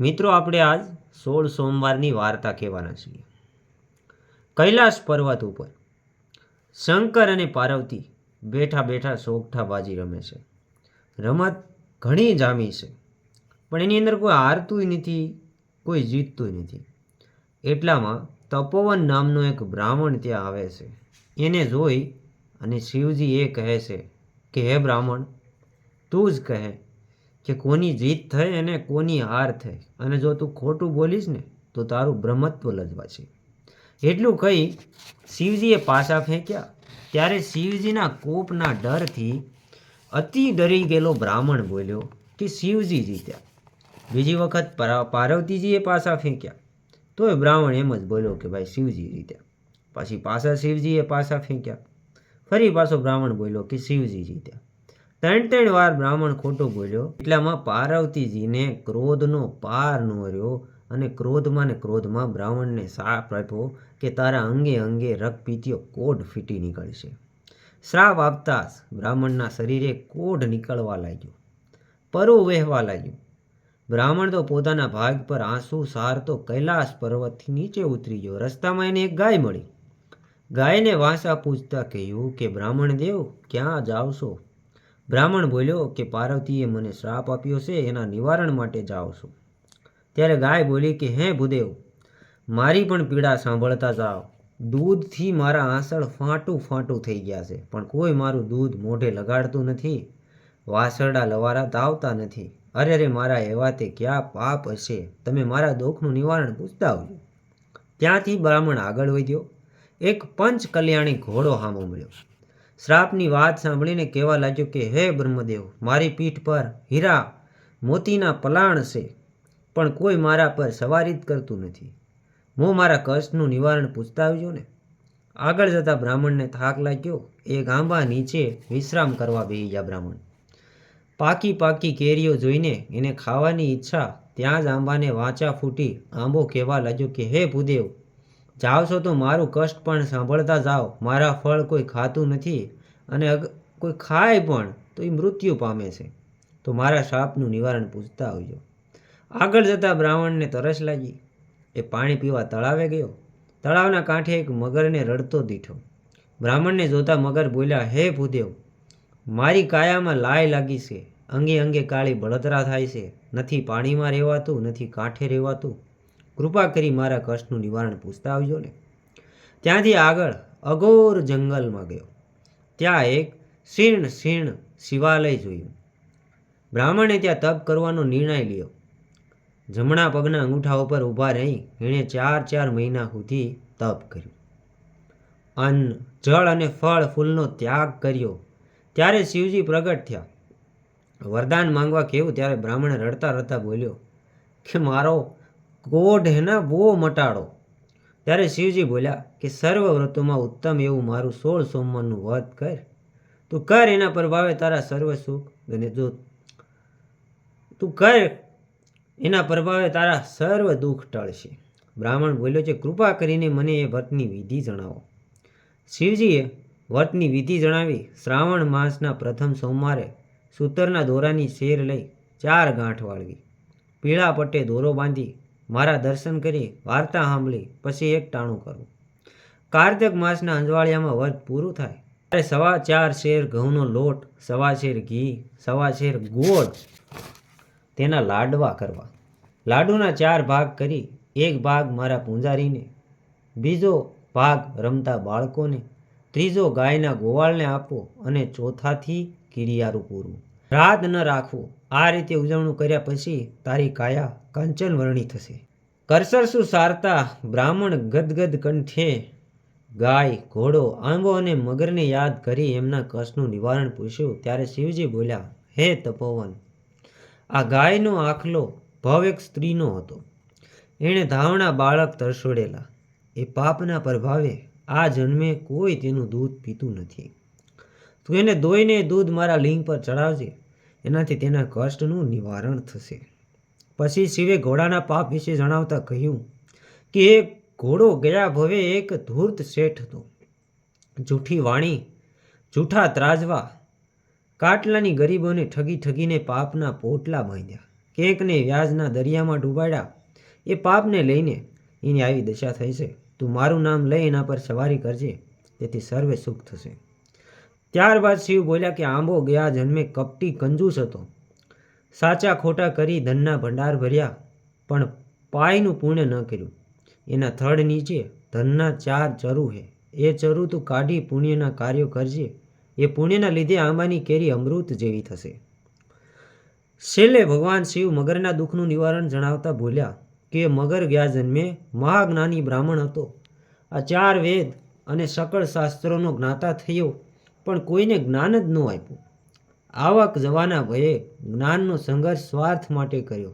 મિત્રો, આપણે આજ સોળ સોમવારની વાર્તા કહેવાના છીએ. કૈલાસ પર્વત ઉપર શંકર અને પાર્વતી બેઠા બેઠા સોગઠાબાજી રમે છે. રમત ઘણી જામી છે, પણ એની અંદર કોઈ હારતુંય નથી, કોઈ જીતતુંય નથી. એટલામાં તપોવન નામનો એક બ્રાહ્મણ ત્યાં આવે છે. એને જોઈ અને શિવજી એ કહે છે કે, હે બ્રાહ્મણ, તું જ કહે કે કોની જીત થઈ અને કોની હાર થઈ. અને જો તું ખોટું બોલીશ ને, તો તારું બ્રહ્મત્વ લજવાશે. એટલું કહી શિવજીએ પાછા ફેંક્યા. ત્યારે શિવજીના કોપના ડરથી અતિ ડરી ગયેલો બ્રાહ્મણ બોલ્યો કે શિવજી જીત્યા. બીજી વખત પરા- પાર્વતીજીએ પાછા ફેંક્યા. તોય બ્રાહ્મણ એમ જ બોલ્યો કે ભાઈ શિવજી જીત્યા. પછી પાછા શિવજીએ પાછા ફેંક્યા. ફરી પાછો બ્રાહ્મણ બોલ્યો કે શિવજી જીત્યા. ત્રણ ત્રણ વાર બ્રાહ્મણ ખોટું બોલ્યો. એટલામાં પાર્વતીજીને ક્રોધનો પાર ન રહ્યો અને ક્રોધમાં ને ક્રોધમાં બ્રાહ્મણને શ્રાપ આપ્યો કે તારા અંગે અંગે રક્તપીતિયો કોઢ ફીટી નીકળશે. શ્રાપ આપતા બ્રાહ્મણના શરીરે કોઢ નીકળવા લાગ્યો. પરો વહેવા લાગ્યું. બ્રાહ્મણ તો પોતાના ભાગ પર આંસુ સારતો કૈલાસ પર્વતથી નીચે ઉતરી ગયો. રસ્તામાં એને એક ગાય મળી. ગાયને વાંસા પૂછતા કહ્યું કે બ્રાહ્મણ દેવ ક્યાં જાવ છો બ્રાહ્મણ બોલ્યો કે પાર્વતીએ મને શ્રાપ આપ્યો છે, એના નિવારણ માટે જાઓ છું. ત્યારે ગાય બોલી કે, હે ભૂદેવ, મારી પણ પીડા સાંભળતા જાઓ. દૂધથી મારા આંસળ ફાંટું ફાંટું થઈ ગયા છે, પણ કોઈ મારું દૂધ મોઢે લગાડતું નથી વાસરડા લવારા ધાવતા નથી. અરે રે મારા એવા તે ક્યાં પાપ હશે? તમે મારા દુઃખનું નિવારણ પૂછતા આવજો ત્યાંથી બ્રાહ્મણ આગળ વધ્યો. એક પંચ કલ્યાણી ઘોડો હામો મળ્યો. શ્રાપની વાત સાંભળીને કહેવા લાગ્યો કે, હે બ્રહ્મદેવ, મારી પીઠ પર હીરા મોતીના પલાણ છે, પણ કોઈ મારા પર સવારી જ કરતું નથી. હું મારા કષ્ટનું નિવારણ પૂછતા આવજો ને. આગળ જતા બ્રાહ્મણને થાક લાગ્યો. એ ગાંભા નીચે વિશ્રામ કરવા બેહી ગયા બ્રાહ્મણ. પાકી પાકી કેરીઓ જોઈને એને ખાવાની ઈચ્છા, ત્યાં જ આંબાને વાંચા ફૂટી આંબો કહેવા લાગ્યો કે, હે ભૂદેવ છો તો મારું કષ્ટ પણ સાંભળતા જાઓ. મારા ફળ કોઈ ખાતું નથી અને કોઈ ખાય પણ તો એ મૃત્યુ પામે છે. તો મારા શાપનું નિવારણ પૂછતા આવજો આગળ જતા બ્રાહ્મણને તરસ લાગી. એ પાણી પીવા તળાવે ગયો. તળાવના કાંઠે એક મગરને રડતો દીઠો. બ્રાહ્મણને જોતા મગર બોલ્યા, હે ભૂદેવ, મારી કાયામાં લાય લાગી છે. અંગે અંગે કાળી બળતરા થાય છે. નથી પાણીમાં રહેવાતું, નથી કાંઠે રહેવાતું. કૃપા કરી મારા કષ્ટનું નિવારણ પૂછતા આવજો ને. ત્યાંથી આગળ અઘોર જંગલમાં ગયો. ત્યાં એક શીર્ણ શીર્ણ શિવાલય જોયું. બ્રાહ્મણે ત્યાં તપ કરવાનો નિર્ણય લીધો જમણા પગના અંગૂઠા ઉપર ઊભા રહી એણે ચાર ચાર મહિના સુધી તપ કર્યું. અન્ન, જળ અને ફળ ફૂલનો ત્યાગ કર્યો. ત્યારે શિવજી પ્રગટ થયા. વરદાન માંગવા કેવું? ત્યારે બ્રાહ્મણ રડતા રડતા બોલ્યો, કે મારો કોઢ હે ને બહુ મટાડો. ત્યારે શિવજી બોલ્યા કે સર્વ વ્રતોમાં ઉત્તમ એવું મારું સોળ સોમવારનું વ્રત કર. તું કર એના પ્રભાવે તારા સર્વ સુખ. અને જો તું કર એના પ્રભાવે તારા સર્વ દુઃખ ટળશે. બ્રાહ્મણ બોલ્યો છે, કૃપા કરીને મને એ વ્રતની વિધિ જણાવો. શિવજીએ વ્રતની વિધિ જણાવી શ્રાવણ માસના પ્રથમ સોમવારે સૂતરના દોરાની શેર લઈ ચાર ગાંઠ વાળવી. પીળા પટ્ટે દોરો બાંધી મારા દર્શન કરી, વાર્તા સાંભળી, પછી એક ટાણું કરવું કાર્તિક માસના અંજવાળિયામાં વર્ગ પૂરું થાય. ત્યારે સવા ચાર શેર ઘઉંનો લોટ, સવા શેર ઘી, સવા શેર ગોળ તેના લાડવા કરવા. લાડુના ચાર ભાગ કરી, એક ભાગ મારા પૂંજારીને, બીજો ભાગ રમતા બાળકોને, ત્રીજો ગાયના ગોવાળને આપવો અને ચોથાથી કિરિયારું પૂરવું રાત ન રાખવું. આ રીતે ઉજવણું કર્યા પછી તારી કાયા કાંચન થશે. કરસર શું સારતા બ્રાહ્મણ ગદગદ કંઠે ગાય, ઘોડો, આંબો અને મગરને યાદ કરી એમના કષ્ટનું નિવારણ પૂછ્યું. ત્યારે શિવજી બોલ્યા, હે તપોવન, આ ગાયનો આખલો ભવ એક સ્ત્રીનો હતો. એણે ધાવણા બાળક તરસોડેલા. એ પાપના પ્રભાવે આ જન્મે કોઈ તેનું દૂધ પીતું નથી. તું એને દોઈને દૂધ મારા લિંગ પર ચડાવજે એનાથી તેના કષ્ટનું નિવારણ થશે. પછી શિવે ઘોડાના પાપ વિશે જણાવતા કહ્યું કે એ ઘોડો ગયા ભવે એક ધૂર્ત શેઠ હતો. જૂઠી વાણી, જૂઠા ત્રાજવા, કાટલાની ગરીબોને ઠગી ઠગીને પાપના પોટલા બાંધ્યા. કેકને વ્યાજના દરિયામાં ડૂબાડ્યા. એ પાપને લઈને એની આવી દશા થઈ છે. તું મારું નામ લઈ એના પર સવારી કરજે તેથી સર્વે સુખ થશે. ત્યારબાદ શિવ બોલ્યા કે આંબો ગયા જન્મે કપટી કંજૂસ હતો. સાચા ખોટા કરી ધનના ભંડાર ભર્યા, પણ પાયનું પુણ્ય ન કર્યું. એના થડ નીચે ધનના ચાર ચરુ હે. એ ચરુ તું કાઢી પુણ્યના કાર્યો કરજે. એ પુણ્યના લીધે આંબાની કેરી અમૃત જેવી થશે. છેલ્લે ભગવાન શિવ મગરના દુઃખનું નિવારણ જણાવતા બોલ્યા કે મગર ગયા જન્મે મહાજ્ઞાની બ્રાહ્મણ હતો. આ ચાર વેદ અને સકળ શાસ્ત્રોનો જ્ઞાતા થયો. પણ કોઈને જ્ઞાન જ ન આપ્યું. આવક જવાના ભયે જ્ઞાનનો સંઘર્ષ સ્વાર્થ માટે કર્યો.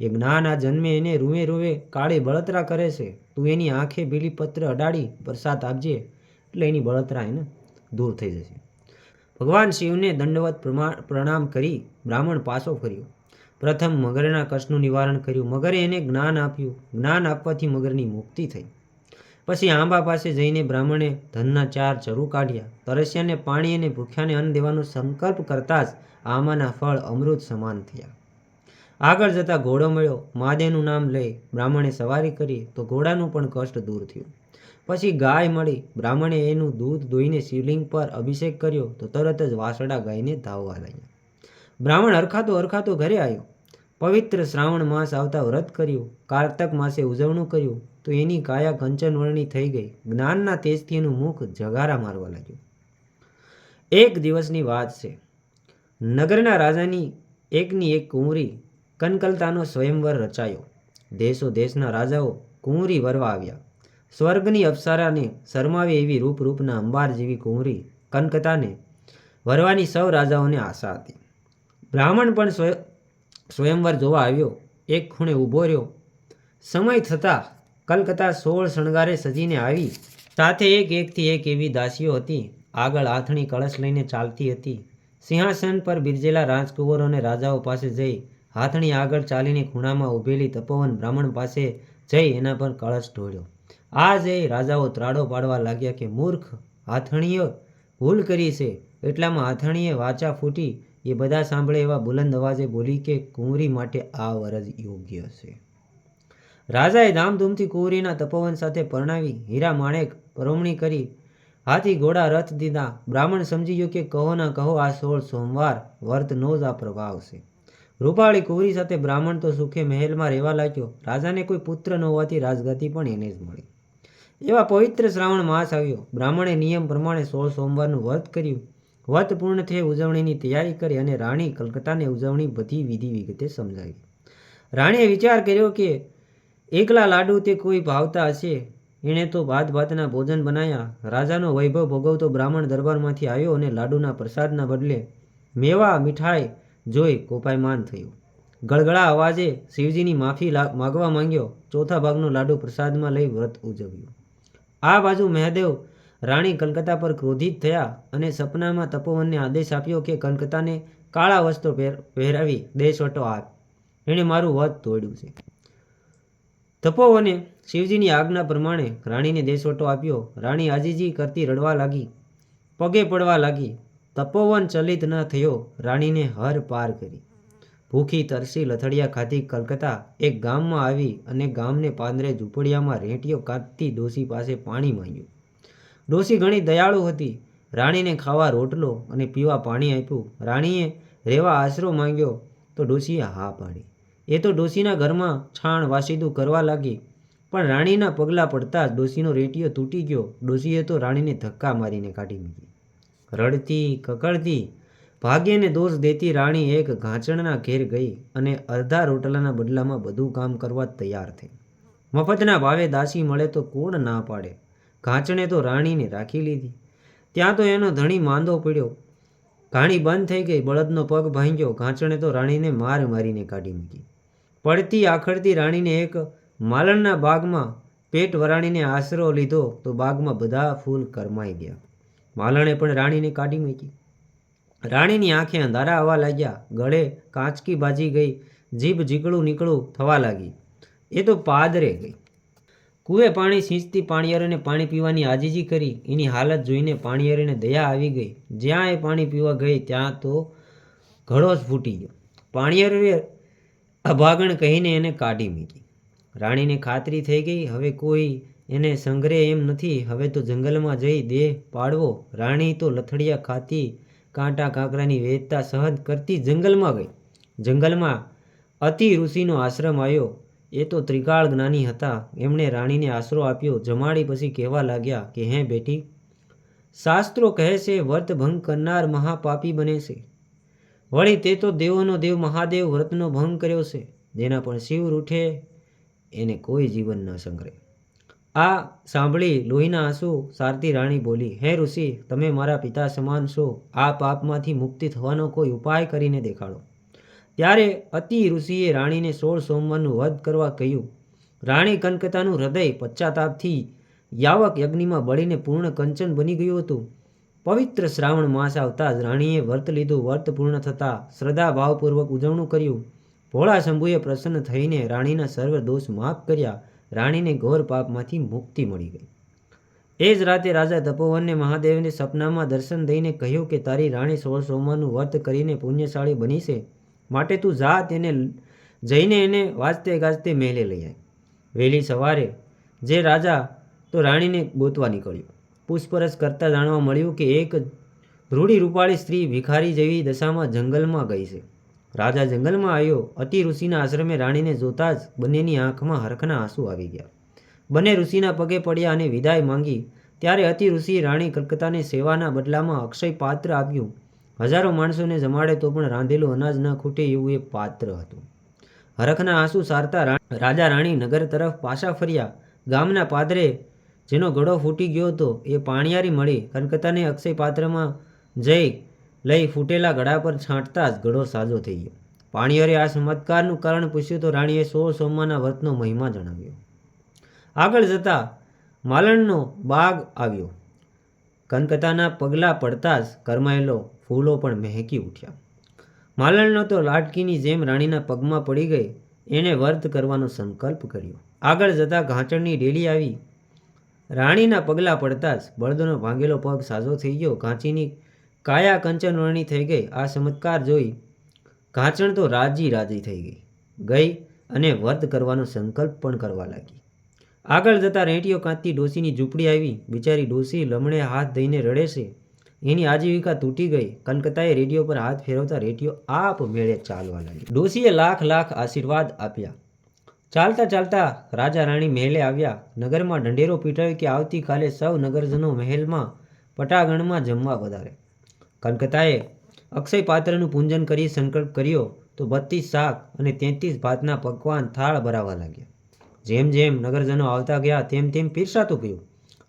એ જ્ઞાન આ જન્મે એને રૂવે રૂવે કાળે બળતરા કરે છે. તું એની આંખે બીલી પત્ર અડાડી પ્રસાદ આપજે, એટલે એની બળતરા એને દૂર થઈ જશે. ભગવાન શિવને દંડવત પ્રણામ કરી બ્રાહ્મણ પાછો ફર્યો. પ્રથમ મગરના કષ્ટનું નિવારણ કર્યું. મગરે એને જ્ઞાન આપ્યું. જ્ઞાન આપવાથી મગરની મુક્તિ થઈ. પછી આંબા પાસે જઈને બ્રાહ્મણે ધનના ચાર ચરુ કાઢ્યા. તરસ્યાને પાણી અને ભૂખ્યાને અન્ન દેવાનો સંકલ્પ કરતાં જ આંબાના ફળ અમૃત સમાન થયા. આગળ જતા ઘોડો મળ્યો. મહાદેવનું નામ લઈ બ્રાહ્મણે સવારી કરી તો ઘોડાનું પણ કષ્ટ દૂર થયું. પછી ગાય મળી. બ્રાહ્મણે એનું દૂધ દોઈને શિવલિંગ પર અભિષેક કર્યો તો તરત જ વાસડા ગાયને ધાવવા લાગ્યા. બ્રાહ્મણ હરખાતો હરખાતો ઘરે આવ્યો. પવિત્ર શ્રાવણ માસ આવતા વ્રત કર્યું. કારતક માસે ઉજવણું કર્યું. તો એની કાયા કંચનવર્ણી થઈ ગઈ. જ્ઞાનના તેજથી એનું મુખ જગારા મારવા લાગ્યું. એક દિવસની વાત છે. નગરના રાજાની એકની એક કુંવરી કનકલતાનો સ્વયંવર રચાયો. દેશો દેશના રાજાઓ કુંવરી વરવા આવ્યા. સ્વર્ગની અપ્સરાને શરમાવે એવી રૂપરૂપના અંબાર જેવી કુંવરી કનકતાને વરવાની સૌ રાજાઓને આશા હતી. બ્રાહ્મણ પણ સ્વયં સ્વયંવર જોવા આવ્યો. એક ખૂણે ઊભો રહ્યો. સમય થતાં કલકત્તા સોળ શણગારે સજીને આવી. સાથે એક એકથી એક એવી દાસીઓ હતી. આગળ આથણી કળશ લઈને ચાલતી હતી. સિંહાસન પર બિરજેલા રાજકુંવરો અને રાજાઓ પાસે જઈ હાથણી આગળ ચાલીને ખૂણામાં ઊભેલી તપોવન બ્રાહ્મણ પાસે જઈ એના પર કળશ ઢોળ્યો. આ જઈ રાજાઓ ત્રાડો પાડવા લાગ્યા કે, મૂર્ખ હાથણીએ ભૂલ કરી છે. એટલામાં હાથણીએ વાચા ફૂટી. એ બધા સાંભળે એવા બુલંદ અવાજે બોલી કે, કુંવરી માટે આ વરજ યોગ્ય છે રાજાએ ધામધૂમથી કુંવરીના તપોવન સાથે પરણાવી હીરા માણેક પરમણી કરી હાથી ઘોડા રથ દીધા. બ્રાહ્મણ સમજી ગયો કે કહો ના કહો આ સોળ સોમવાર વર્તનો જ આ પ્રભાવ છે. રૂપાળી કુંવરી સાથે બ્રાહ્મણ તો સુખે મહેલમાં રહેવા લાગ્યો. રાજાને કોઈ પુત્ર ન હોવાથી રાજગતિ પણ એને જ મળી. એવા પવિત્ર શ્રાવણ માસ આવ્યો. બ્રાહ્મણે નિયમ પ્રમાણે સોળ સોમવારનું વ્રત કર્યું. વ્રત પૂર્ણ થઈ ઉજવણીની તૈયારી કરી અને રાણી કલકત્તાને ઉજવણી બધી વિધિ વિગતે સમજાવી. રાણીએ વિચાર કર્યો કે એકલા લાડુ તે કોઈ ભાવતા હશે? એણે તો ભાત ભાતના ભોજન બનાવ્યા રાજાનો વૈભવ ભોગવતો બ્રાહ્મણ દરબારમાંથી આવ્યો અને લાડુના પ્રસાદના બદલે મેવા મીઠાઈ જોઈ કોપાયમાન થયું. ગળગળા અવાજે શિવજીની માફી માગવા માંગ્યો. ચોથા ભાગનો લાડુ પ્રસાદમાં લઈ વ્રત ઉજવ્યું. આ બાજુ મહાદેવ રાણી કલકત્તા પર ક્રોધિત થયા અને સપનામાં તપોવનને આદેશ આપ્યો કે કલકત્તાને કાળા વસ્ત્રો પહેર, પહેરાવી દેશવટો આપ. એણે મારું વધ તોડ્યું છે. તપોવને શિવજીની આજ્ઞા પ્રમાણે રાણીને દેશવટો આપ્યો. રાણી આજીજી કરતી રડવા લાગી, પગે પડવા લાગી. તપોવન ચલિત ન થયો, રાણીને હર પાર કરી. ભૂખી તરસી લથડિયા ખાધી કલકત્તા. એક ગામમાં આવી અને ગામને પાંદરે ઝૂંપડિયામાં રેંટીઓ કાઢતી ડોસી પાસે પાણી માંગ્યું. ડોસી ઘણી દયાળુ હતી. રાણીને ખાવા રોટલો અને પીવા પાણી આપ્યું. રાણીએ રહેવા આશરો માંગ્યો તો ડોસીએ હા પાડી. એ તો ડોશીના ઘરમાં છાણ વાસીદું કરવા લાગી. પણ રાણીના પગલાં પડતા જ ડોશીનો રેટીયો તૂટી ગયો. ડોસીએ તો રાણીને ધક્કા મારીને કાઢી મૂકી. રડતી કકડતી ભાગ્યને દોષ દેતી રાણી એક ઘાંચણના ઘેર ગઈ અને અડધા રોટલાના બદલામાં બધું કામ કરવા તૈયાર થઈ. મફતના ભાવે દાસી મળે તો કોણ ના પાડે? ઘાંચણે તો રાણીને રાખી લીધી. ત્યાં તો એનો ધણી માંદો પડ્યો. ઘાણી બંધ થઈ ગઈ, બળદનો પગ ભાંગ્યો. ઘાંચણે તો રાણીને માર મારીને કાઢી મૂકી. પડતી આખડતી રાણીને એક માલણના બાગમાં પેટ વરાણીને આશરો લીધો તો બાગમાં બધા ફૂલ કરમાઈ ગયા. માલણે પણ રાણીને કાઢી મૂકી. રાણીની આંખે અંધારા આવવા લાગ્યા. ગળે કાંચકી બાજી ગઈ. જીભ જીકળું નીકળું થવા લાગી. એ તો પાદરે ગઈ. કૂવે પાણી સિંચતી પાણીયારોને પાણી પીવાની આજીજી કરી. એની હાલત જોઈને પાણીયારોને દયા આવી ગઈ. જ્યાં એ પાણી પીવા ગઈ ત્યાં તો ઘડો જ ફૂટી ગયો. પાણીયારોએ અભાગણ કહીને એને કાઢી મૂકી. રાણીને ખાતરી થઈ ગઈ, હવે કોઈ એને સંગ્રહે એમ નથી, હવે તો જંગલમાં જઈ દેહ પાડવો. રાણી તો લથડિયા ખાતી, કાંટા કાંકરાની વેદતા સહજ કરતી જંગલમાં ગઈ. જંગલમાં અતિ ઋષિનો આશ્રમ આવ્યો. એ તો ત્રિકાળ જ્ઞાની હતા. એમણે રાણીને આશરો આપ્યો. જમાડી પછી કહેવા લાગ્યા કે, હે બેટી, શાસ્ત્રો કહે છે, વર્તભંગ કરનાર મહાપાપી બને છે. વળી તે તો દેવોનો દેવ મહાદેવ વ્રતનો ભંગ કર્યો છે, જેના પણ શિવ રૂઠે, એને કોઈ જીવન ન સંગ્રહે આ સાંભળી લોહીના આંસુ સારતી રાણી બોલી, હે ઋષિ, તમે મારા પિતા સમાન છો, આ પાપમાંથી મુક્તિ થવાનો કોઈ ઉપાય કરીને દેખાડો. ત્યારે અતિ ઋષિએ રાણીને સોળ સોમવારનું વધ કરવા કહ્યું, રાણી કનકતાનું હૃદય પશ્ચાતાપથી યાવક યજ્ઞમાં બળીને પૂર્ણ કંચન બની ગયું હતું. પવિત્ર શ્રાવણ માસ આવતા જ રાણીએ વ્રત લીધું. વ્રત પૂર્ણ થતાં શ્રદ્ધા ભાવપૂર્વક ઉજવણું કર્યું. ભોળા શંભુએ પ્રસન્ન થઈને રાણીના સર્વ દોષ માફ કર્યા. રાણીને ઘોર પાપમાંથી મુક્તિ મળી ગઈ. એ જ રાતે રાજા તપોવનને મહાદેવને સપનામાં દર્શન દઈને કહ્યું કે, તારી રાણી સોળ સોમવારનું વ્રત કરીને પુણ્યશાળી બની છે. માટે તું જા, તેને જઈને એને વાજતે ગાજતે મહેલે લઈ આય. વહેલી સવારે જે રાજા તો રાણીને ગોતવા નીકળ્યો. પૂછપરછ કરતાં જાણવા મળ્યું કે એક રૂડી રૂપાળી સ્ત્રી ભિખારી જેવી દશામાં જંગલમાં ગઈ છે. રાજા જંગલમાં આવ્યો. અતિ ઋષિના આશ્રમે રાણીને જોતા જ બંનેની આંખમાં હરખના આંસુ આવી ગયા. બંને ઋષિના પગે પડ્યા અને વિદાય માંગી. ત્યારે અતિ ઋષિ રાણી કલકત્તાને સેવાના બદલામાં અક્ષય પાત્ર આપ્યું હજારો માણસોને જમાડે તો પણ રાંધેલું અનાજ ન ખૂટે એવું એ પાત્ર હતું. હરખના આંસુ સારતા રાજા રાણી નગર તરફ પાછા ફર્યા. ગામના પાદરે જેનો ગળો ફૂટી ગયો હતો, એ પાણિયારી મળી કનકતાને અક્ષય પાત્રમાં જઈ લઈ ફૂટેલા ગળા પર છાંટતા જ ગળો સાજો થઈ ગયો. પાણિયારે આ ચમત્કારનું કારણ પૂછ્યું તો રાણીએ સોળ સોમવારના વ્રતનો મહિમા જણાવ્યો. આગળ જતા માલણનો બાગ આવ્યો. કનકતાના પગલાં પડતા જ કરમાયેલો ફૂલો પણ મહેકી ઉઠ્યા. માલણનો તો લાટકીની જેમ રાણીના પગમાં પડી ગઈ, એણે વ્રત કરવાનો સંકલ્પ કર્યો. આગળ જતાં ઘાંચણની ડેલી આવી રાણીના પગલાં પડતા જ બળદનો ભાંગેલો પગ સાજો થઈ ગયો. ઘાંચીની કાયા કંચનવર્ણી થઈ ગઈ. આ ચમત્કાર જોઈ ઘાંચણ તો રાજી રાજી થઈ ગઈ. ગઈ અને વધ કરવાનો સંકલ્પ પણ કરવા લાગી. આગળ જતાં રેંટીઓ કાંતતી ડોસીની ઝૂંપડી આવી. બિચારી ડોસી લમણે હાથ ધઈને રડે છે. એની આજીવિકા તૂટી ગઈ. કલકત્તાએ રેડિયો પર હાથ ફેરવતા રેડિયો આપ મેળે ચાલવા લાગી ડોસીએ લાખ લાખ આશીર્વાદ આપ્યા. ચાલતા ચાલતા રાજા રાણી મહેલે આવ્યા. નગરમાં ઢંઢેરો પીટાવ્યો કે આવતીકાલે સૌ નગરજનો મહેલમાં પટાગણમાં જમવા વધારે કનકતાએ અક્ષય પાત્રનું પૂજન કરી સંકલ્પ કર્યો તો બત્રીસ શાક અને તેત્રીસ ભાતના પકવાન થાળ ભરાવા લાગ્યા. જેમ જેમ નગરજનો આવતા ગયા, તેમ તેમ પીરસાતું ગયું.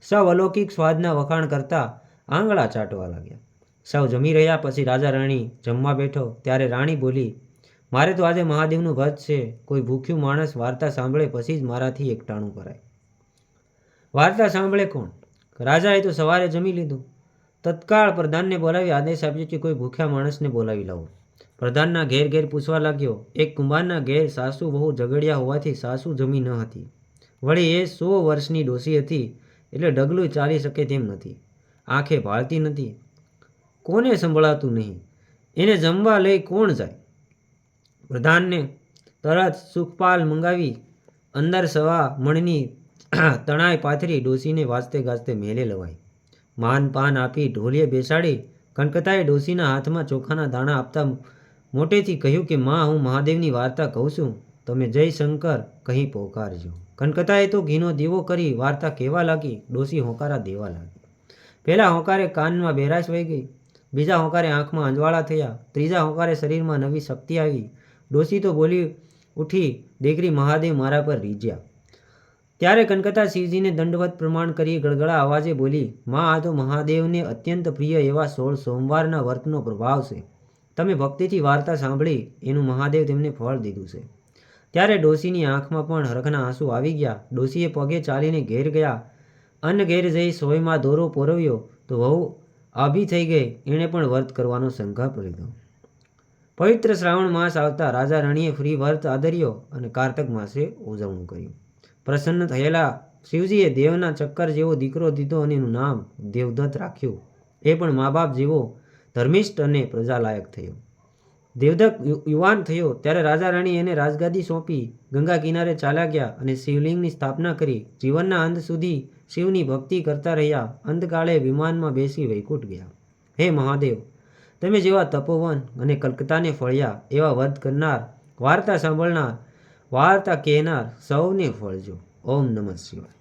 સૌ અલૌકિક સ્વાદના વખાણ કરતા આંગળા ચાટવા લાગ્યા. સૌ જમી રહ્યા, પછી રાજા રાણી જમવા બેઠો. ત્યારે રાણી બોલી મારે તો આજે મહાદેવનું વ્રત છે. કોઈ ભૂખ્યું માણસ વાર્તા સાંભળે પછી જ મારાથી એકટાણું કરાય વાર્તા સાંભળે કોણ? રાજાએ તો સવારે જમી લીધું. તત્કાળ પ્રધાનને બોલાવી આદેશ આપ્યો કે કોઈ ભૂખ્યા માણસને બોલાવી લાવો. પ્રધાનના ઘેર ઘેર પૂછવા લાગ્યો, એક કુંભારના ઘેર સાસુ બહુ ઝઘડ્યા હોવાથી સાસુ જમી ન હતી. વળી એ સો વર્ષની ડોસી હતી, એટલે ડગલું ચાલી શકે તેમ નથી. આંખે ભાળતી નથી. કોને સંભળાતું નહીં? એને જમવા લઈ કોણ જાય? પ્રધાનને તરત સુખપાલ મંગાવી અંદર સવા મણની તણાઈ પાથરી ડોસીને વાજતે ગાજતે મેલે લવાઈ. માન પાન આપી ઢોલીએ બેસાડી કનકતાએ ડોસીના હાથમાં ચોખાના દાણા આપતા મોટેથી કહ્યું કે, માં, હું મહાદેવની વાર્તા કહું છું. તમે જય શંકર કહી પોકારજો. કનકતાએ તો ઘીનો દીવો કરી વાર્તા કહેવા લાગી. ડોસી હોંકારા દેવા લાગી. પહેલાં હોંકારે કાનમાં બેરાશ વહી ગઈ. બીજા હોંકારે આંખમાં અંજવાળા થયા. ત્રીજા હોંકારે શરીરમાં નવી શક્તિ આવી. ડોસી તો બોલી ઉઠી દીકરી મહાદેવ મારા પર રીજ્યા. ત્યારે કનકતા શિવજીને દંડવત પ્રમાણ કરી ગળગળા અવાજે બોલી, માં, આ તો મહાદેવને અત્યંત પ્રિય એવા સોળ સોમવારના વર્તનો પ્રભાવ છે. તમે ભક્તિથી વાર્તા સાંભળી, એનું મહાદેવ તેમને ફળ દીધું છે. ત્યારે ડોસીની આંખમાં પણ હરખના આંસુ આવી ગયા. ડોસીએ પગે ચાલીને ઘેર ગયા. અન્ન ઘેર જઈ સોયમાં દોરો પોરવ્યો તો વહુ આભી થઈ ગઈ. એણે પણ વ્રત કરવાનો સંકલ્પ લીધો. પવિત્ર શ્રાવણ માસ આવતા રાજા રાણીએ ફ્રી વ્રત આદર્યો અને કારતક માસે ઉજવણું કર્યું. પ્રસન્ન થયેલા શિવજીએ દેવના ચક્કર જેવો દીકરો દીધો અને એનું નામ દેવદત્ત રાખ્યું. એ પણ મા બાપ જેવો ધર્મિષ્ઠ અને પ્રજાલાયક થયો. દેવદત્ત યુવાન થયો ત્યારે રાજા રાણી એને રાજગાદી સોંપી, ગંગા કિનારે ચાલ્યા ગયા અને શિવલિંગની સ્થાપના કરી. જીવનના અંત સુધી શિવની ભક્તિ કરતા રહ્યા, અંતકાળે વિમાનમાં બેસી વૈકુંઠ ગયા. હે મહાદેવ તમે જેવા તપોવન અને કલકત્તાને ફળ્યા એવા વધ કરનાર, વાર્તા સાંભળનાર, વાર્તા કહેનાર સૌને ફળજો. ઓમ નમઃ શિવાય.